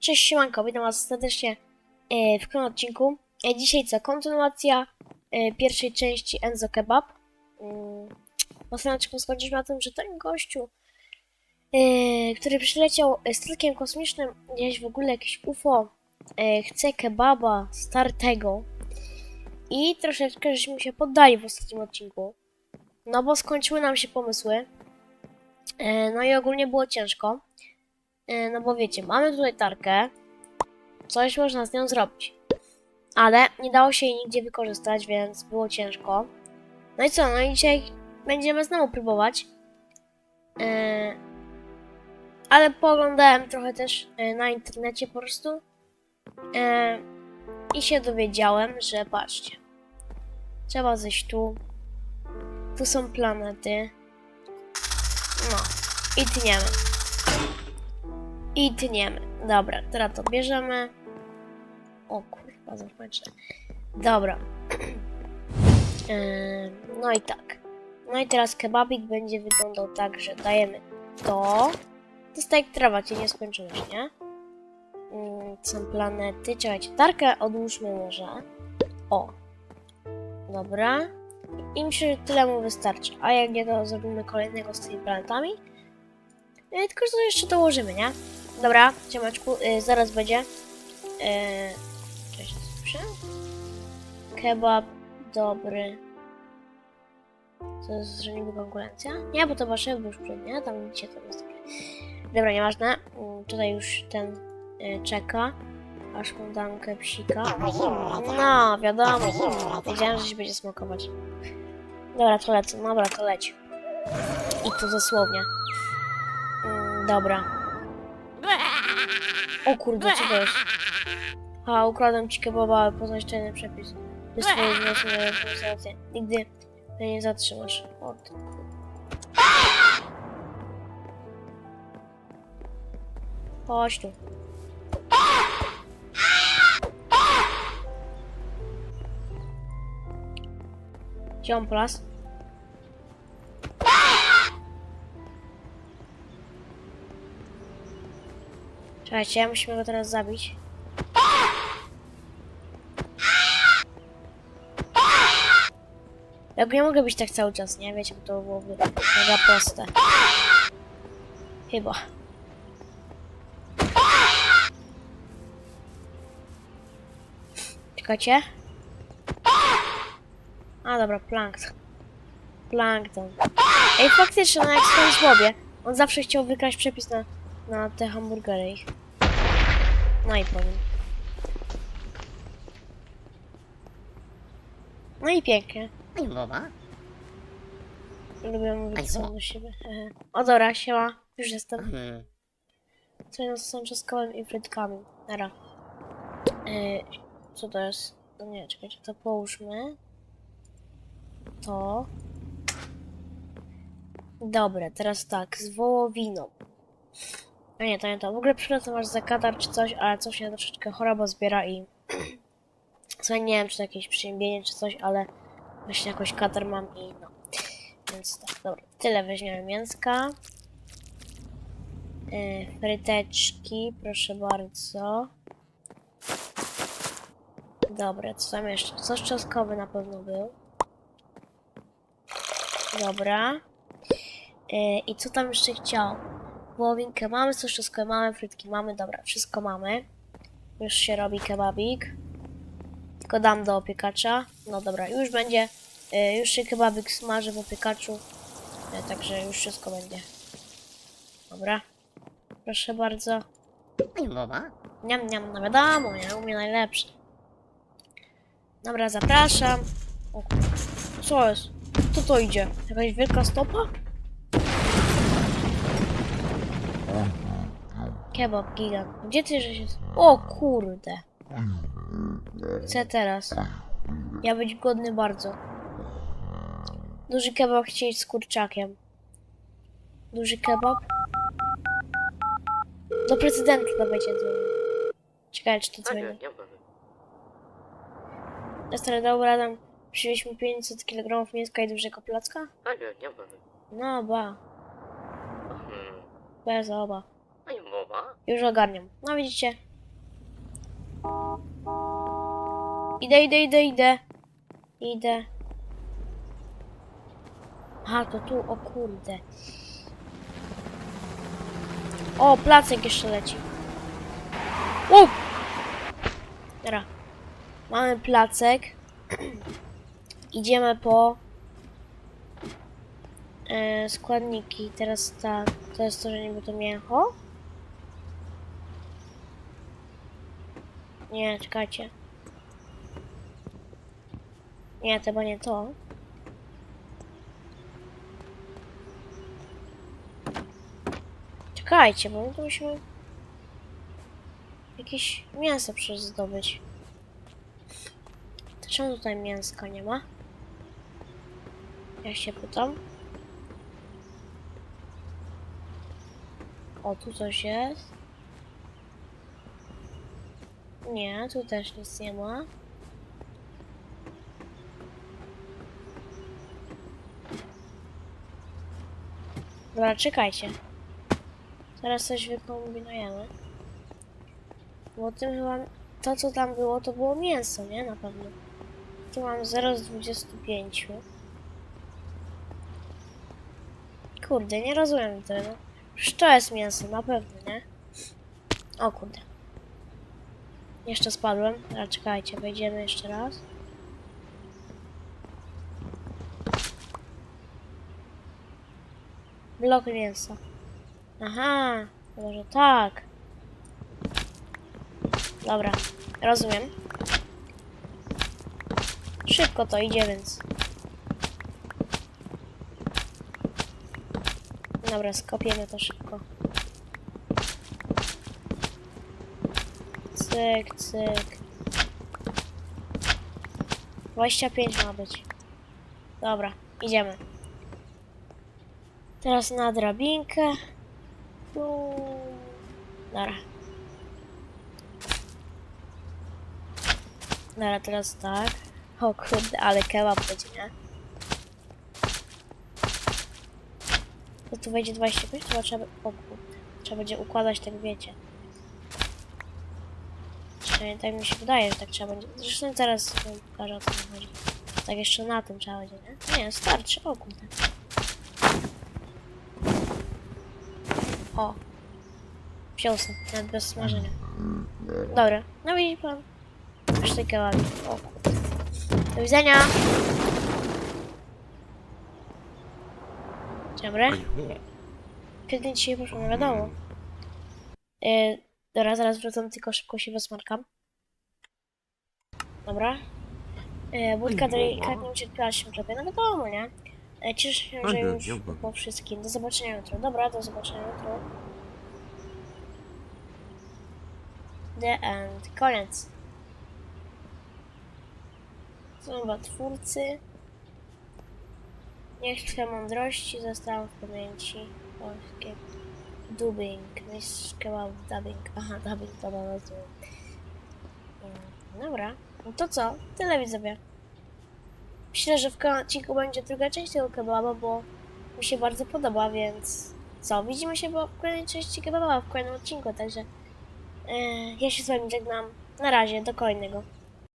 Cześć, siemanko, witam was serdecznie e, w kolejnym odcinku. E, Dzisiaj co, kontynuacja e, pierwszej części Enzo Kebab. W ostatnim odcinku skończyliśmy na tym, że ten gościu, który przyleciał statkiem kosmicznym, gdzieś w ogóle jakieś UFO, chce kebaba startego. I troszeczkę żeśmy się poddali w ostatnim odcinku. No bo skończyły nam się pomysły. No i ogólnie było ciężko. E, No bo wiecie, mamy tutaj tarkę. Coś można z nią zrobić. Ale nie dało się jej nigdzie wykorzystać, więc było ciężko. No i co? No i dzisiaj będziemy znowu próbować. E, Ale pooglądałem trochę też e, na internecie po prostu. I się dowiedziałem, że patrzcie. Trzeba zejść tu. Tu są planety. No. I tniemy. I tniemy. Dobra, teraz to bierzemy. O kurwa, zapomniałem. Dobra. No i tak. No i teraz kebabik będzie wyglądał tak, że dajemy to. To jest tak trawa, cię nie skończyłeś, nie? Mm, Są planety. Czekajcie, tarkę odłóżmy może. O. Dobra. I myślę, że tyle mu wystarczy. A jak nie, to zrobimy kolejnego z tymi planetami. E, tylko, że jeszcze dołożymy, nie? Dobra, ciemeczku, y, zaraz będzie. Y, cześć, słyszę? Kebab dobry. To jest, że niby konkurencja? Nie, bo to wasze już przed, nie? Tam widzicie, to jest. Dobra, nieważne. Mm, Tutaj już ten y, czeka. Aż mu dam kepsika. No, wiadomo. Wiedziałem, że się będzie smakować. Dobra, to lecę. Dobra, to leci. I to dosłownie. Mm, dobra. O kurde, co to jest? A, ukradłem ci kebaba, ale poznać tajny przepis. By swoje wniosły na rejestrację. Nigdy mnie nie zatrzymasz. O ty. Chodź tu. Ziomplas. Czekajcie, musimy go teraz zabić. Jak nie mogę być tak cały czas, nie? Wiecie, bo to byłoby mega proste. Chyba. Czekajcie. A dobra, plankton. Plankton. Ej, faktycznie, no jak w SpongeBobie. On zawsze chciał wykraść przepis na, na te hamburgery. No i powiem. No i pięknie. Ej, mama. Lubię mówić Aj, do siebie. Hehe. O dobra, siema. Już jestem. Hmm. Co jest z czosnkowym i frytkami. Nara. Yy, co to jest? No nie, czekajcie, to połóżmy. To. Dobra, teraz tak, z wołowiną. A nie, to nie to. W ogóle przepraszam masz za katar czy coś, ale coś mnie troszeczkę choroba zbiera i... Słuchaj, nie wiem, czy to jakieś przyziębienie czy coś, ale właśnie jakoś katar mam i no. Więc tak, dobra. Tyle weźmiemy mięska. Yy, fryteczki, proszę bardzo. Dobra, co tam jeszcze? Sos czosnkowy na pewno był. Dobra. Yy, I co tam jeszcze chciał? Wołowinkę mamy, sos czosnkowy mamy, frytki mamy, dobra, wszystko mamy. Już się robi kebabik. Tylko dam do opiekacza. No dobra, już będzie. Yy, już się kebabik smaży w opiekaczu. Yy, także już wszystko będzie. Dobra. Proszę bardzo. Mama. Niam, niam, no wiadomo, ja umiem najlepsze. Dobra, zapraszam. O, co jest? Co to idzie? Jakaś wielka stopa? Kebab gigant. Gdzie ty że się... O kurde. Chcę teraz. Ja być głodny bardzo. Duży kebab chcieć z kurczakiem. Duży kebab. Do prezydenta dawajcie dzwonię. Czekaj, czy to dzwoni. nie mam. Ja stary, dobra, tam przywieźliśmy 500 kg mięska i dużego placka? Mam. No, ba. Bez obaw. No Już ogarniam. No widzicie. Idę, idę, idę, idę. Idę. A, to tu, o kurde. O, placek jeszcze leci. O! Dobra. Mamy placek. Idziemy po e, składniki. Teraz tak, to jest to, że niby to mięcho. Nie, czekajcie. Nie, to chyba nie to. Czekajcie, bo my tu musimy jakieś mięso przecież zdobyć. To czemu tutaj mięska nie ma? Ja się pytam. O, tu coś jest. Nie, tu też nic nie ma. Dobra, czekajcie. Zaraz coś wykombinujemy. Bo tym chyba... To, co tam było, to było mięso, nie? Na pewno. Tu mam 0 z 25. Kurde, nie rozumiem tego. To jest mięso, na pewno, nie? O kurde. Jeszcze spadłem. Ale czekajcie, wejdziemy jeszcze raz. Blok mięsa. Aha, może tak. Dobra, rozumiem. Szybko to idzie, więc. Dobra, skopiemy to szybko. Cyk, cyk. 25 ma być. Dobra, idziemy. Teraz na drabinkę. Dobra. Dobra, teraz tak. O kurde, ale kebab będzie, nie? To tu wejdzie 25, to trzeba... O. Trzeba będzie układać tak, wiecie. Przynajmniej tak mi się wydaje, że tak trzeba będzie. Zresztą teraz wam pokażę o co chodzi. Tak jeszcze na tym trzeba będzie, nie? Nie, starczy, o kurde. O. Wziął sobie, nawet bez smażenia. Dobra, no widzi pan. Już tej kebabie. O kurde. Do widzenia. Dzień dobry. Kiedy dzisiaj poszło, nie wiadomo. Yy, dobra, zaraz wracam, tylko szybko się wysmarkam. Dobra. Yy, Budka delikatnie ucierpiała się trochę, no wiadomo, nie? Yy, cieszę się, że już po wszystkim. Do zobaczenia jutro. Dobra, do zobaczenia jutro. The end. Koniec. Słowa twórcy. Niech twoje mądrości zostały w pamięci polskie. Dubbing. Mistrz kebab dubbing. Aha, dubbing to mam rozumiem. Mm, Dobra. No to co? Tyle widzowie. Myślę, że w odcinku będzie druga część tego kebaba, bo mi się bardzo podoba, więc co? Widzimy się po kolejnej części kebaba w kolejnym odcinku, także e, ja się z wami żegnam. Na razie, do kolejnego.